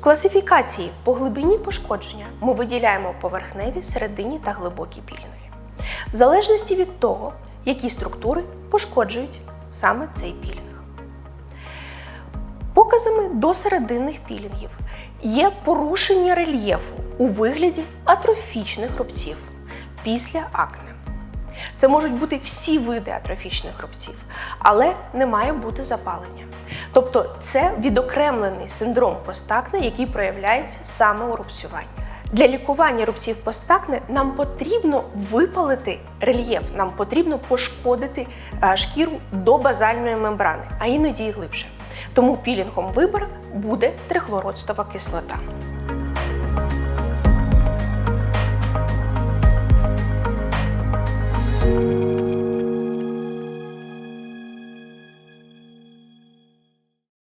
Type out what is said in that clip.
Класифікації по глибині пошкодження ми виділяємо поверхневі, середині та глибокі пілінги. В залежності від того, які структури пошкоджують саме цей пілінг. Показами до серединних пілінгів є порушення рельєфу у вигляді атрофічних рубців після акне. Це можуть бути всі види атрофічних рубців, але не має бути запалення. Тобто це відокремлений синдром постакне, який проявляється саме у рубцюванні. Для лікування рубців постакне нам потрібно випалити рельєф, нам потрібно пошкодити е, шкіру до базальної мембрани, а іноді і глибше. Тому пілінгом вибору буде трихлородстова кислота.